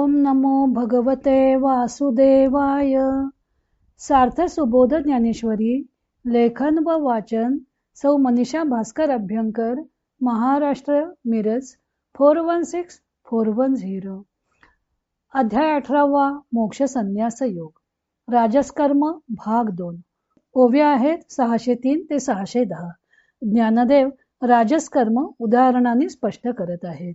ओम नमो भगवते वासुदेवाय. सार्थ सुबोध ज्ञानेश्वरी लेखन व वाचन सौ Manisha Bhaskar Abhyankar Maharashtra Miraj four one six four one zero. अध्याय अठरावा मोक्ष संन्यास योग. राजस्कर्म भाग दोन. ओव्या आहेत सहाशे तीन ते सहाशे दहा. ज्ञानदेव राजस्कर्म उदाहरणाने स्पष्ट करत आहेत.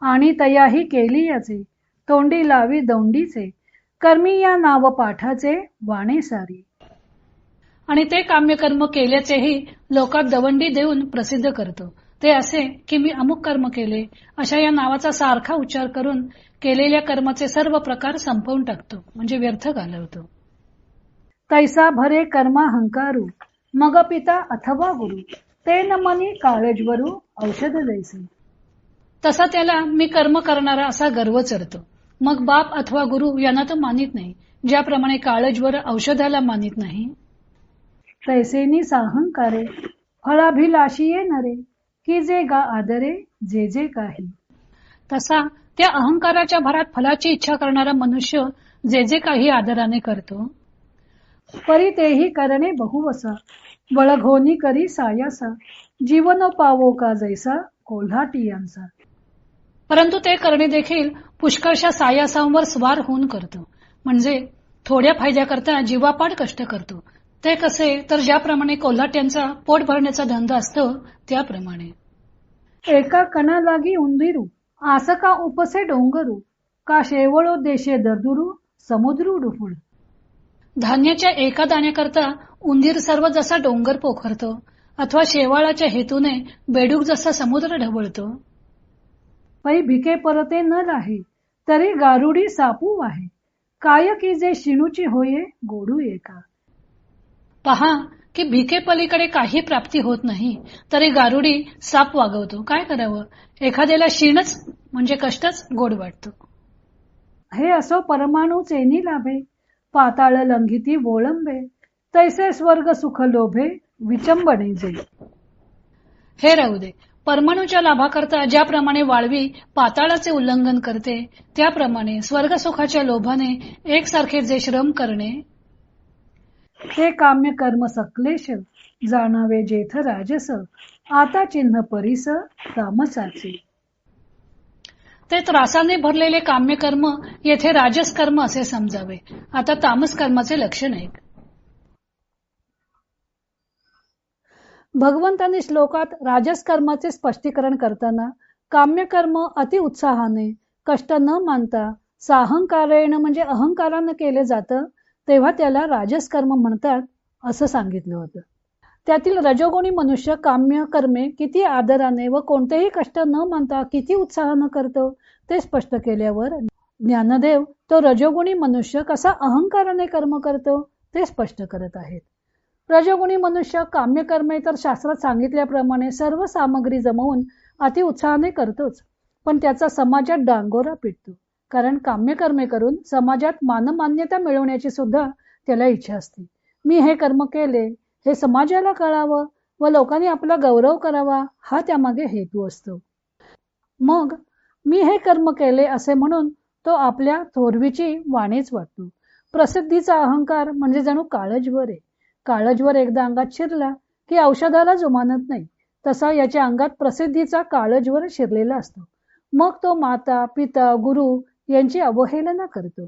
आणि तयाही केली याचे. तोंडी लावी दौंडीचे. कर्मी या नाव पाठाचे वाणे सारी. आणि ते काम्यकर्म केल्याचेही लोकात दवंडी देऊन प्रसिद्ध करतो. ते असे की मी अमुक कर्म केले अशा या नावाचा सारखा उच्चार करून केलेल्या कर्माचे सर्व प्रकार संपवून टाकतो म्हणजे व्यर्थ घालवतो. तैसा भरे कर्मा हंकारू मग पिता अथवा गुरु ते न मनी काळजवरू औषध दैसे. तसा त्याला मी कर्म करणारा असा गर्व चरतो. मग बाप अथवा गुरु यांना तो मानित नाही ज्याप्रमाणे काळजवर औषधाला मानित नाही. तैसेनी साहंकारे फळाभिलाषीये नरे की जे गा आदरे जे जे काही. तसा त्या अहंकाराच्या भरात फलाची इच्छा करणारा मनुष्य जे जे काही आदराने करतो. परी तेही करणे बहुवसा वळघोनी करी सायासा जीवन पावो का जैसा कोल्हाटियांचा. परंतु ते करणे देखील पुष्कळशा सायासांवर स्वार होऊन करतो. म्हणजे थोड्या फायद्याकरता जीवापाड कष्ट करतो. ते कसे? तर ज्याप्रमाणे कोल्हाट्यांचा पोट भरण्याचा धंदा असतो त्याप्रमाणे. एका कणा लागी उंदिरू आस का उपसे डोंगरू का शेवळो देशे दर्दुरू समुद्र डुफुळ. धान्याच्या एका दाण्याकरता उंदीर सर्व जसा डोंगर पोखरतो अथवा शेवाळाच्या हेतूने बेडूक जसा समुद्र ढवळतो. पै भिके परते न राही तरी गारुडी सापू आहे. काय की जे शिणूची होये गोडू एका. पहा की भिके पलीकडे काही प्राप्ती होत नाही तरी गारुडी साप वागवतो. काय करावं? एखाद्याला शिणच म्हणजे कष्टच गोड वाटतो. हे असो परमाणू चेनी लाभे पाताळ लंघिती वोळंबे तैसे स्वर्ग सुख लोभे विचंबणे जे. हे राहू दे. परमाणूच्या लाभाकरता ज्याप्रमाणे वाळवी पाताळाचे उल्लंघन करते त्याप्रमाणे स्वर्ग सुखाच्या लोभाने एकसारखे जे श्रम करणे. हे काम्य कर्म सकलेश जाणावे जेथ राजस आता चिन्ह परिस तामसाचे. ते त्रासाने भरलेले काम्य कर्म येथे राजस कर्म असे समजावे. आता तामस कर्माचे लक्षण आहे भगवंतांनी श्लोकात राजस कर्माचे स्पष्टीकरण करताना काम्य कर्म अति उत्साहाने कष्ट न मानता साहंकारेण म्हणजे अहंकारानं केले जातं तेव्हा त्याला राजस कर्म म्हणतात असं सांगितलं होतं. त्यातील रजोगुणी मनुष्य काम्य कर्मे किती आदराने व कोणतेही कष्ट न मानता किती उत्साहानं करतो ते स्पष्ट केल्यावर ज्ञानदेव तो रजोगुणी मनुष्य कसा अहंकाराने कर्म करतो ते स्पष्ट करत आहेत. रजोगुणी मनुष्य काम्य कर्मे तर शास्त्रात सांगितल्याप्रमाणे सर्व सामग्री जमवून अति उत्साहाने करतोच पण त्याचा समाजात डांगोरा पिटतो. कारण काम्यकर्मे करून समाजात मानमान्यता मिळवण्याची सुद्धा त्याला इच्छा असते. मी हे कर्म केले हे समाजाला कळावं व लोकांनी आपला गौरव करावा हा त्यामागे हेतू असतो. मग मी हे कर्म केले असे म्हणून तो आपल्या थोरवीची वाणीच वाटतो. प्रसिद्धीचा अहंकार म्हणजे जणू काळजवर. आहे काळजवर एकदा अंगात शिरला की औषधाला जुमानत नाही. तसा याच्या अंगात प्रसिद्धीचा काळजवर शिरलेला असतो. मग तो माता पिता गुरु यांची अवहेलना करतो.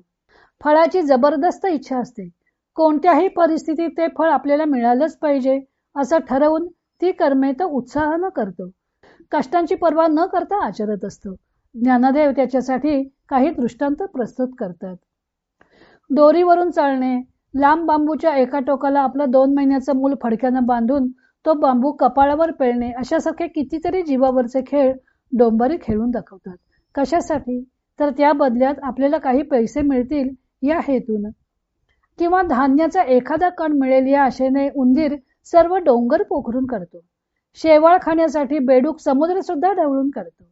फळाची जबरदस्त इच्छा असते. कोणत्याही परिस्थितीत ते फळ आपल्याला मिळालंच पाहिजे असं ठरवून ती कर्मे तो उत्साहानं करतो. कष्टांची पर्वा न करता आचरत असतो. ज्ञानदेव त्याच्यासाठी काही दृष्टांत प्रस्तुत करतात. दोरीवरून चालणे लांब बांबूच्या एका टोकाला आपलं दोन महिन्याचं मूल फडक्यानं बांधून तो बांबू कपाळावर पेळणे अशासारखे कितीतरी जीवावरचे खेळ डोंबारी खेळून दाखवतात. कशासाठी? तर त्या बदल्यात आपल्याला काही पैसे मिळतील या हेतून. किंवा धान्याचा एखादा कण मिळेल या आशेने उंदीर सर्व डोंगर पोखरून करतो शेवाळ खाण्यासाठी बेडूक समुद्र सुद्धा ढवळून करतो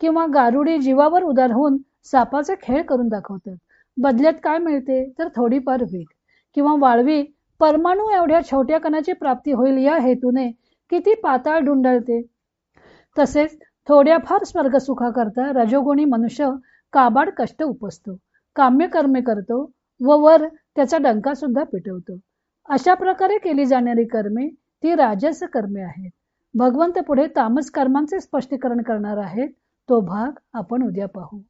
किंवा गारुडी जीवावर उदार होऊन सापाचे खेळ करून दाखवतात. बदल्यात काय मिळते? तर थोडीफार वेग. किंवा वाळवी परमाणू एवढ्या छोट्या कणाची प्राप्ती होईल या हेतूने किती पाताळ डुंडळते तसेच थोड्याफार स्वर्ग सुखाकरता रजोगुणी मनुष्य काबाड कष्ट उपसतो काम्य कर्मे करतो व वर त्याचा डंका सुद्धा पिटवतो. अशा प्रकारे केली जाणारी कर्मे ती राजस कर्मे आहेत. भगवंत पुढे तामस कर्मांचे स्पष्टीकरण करणार आहेत. तो भाग आपण उद्या पाहू.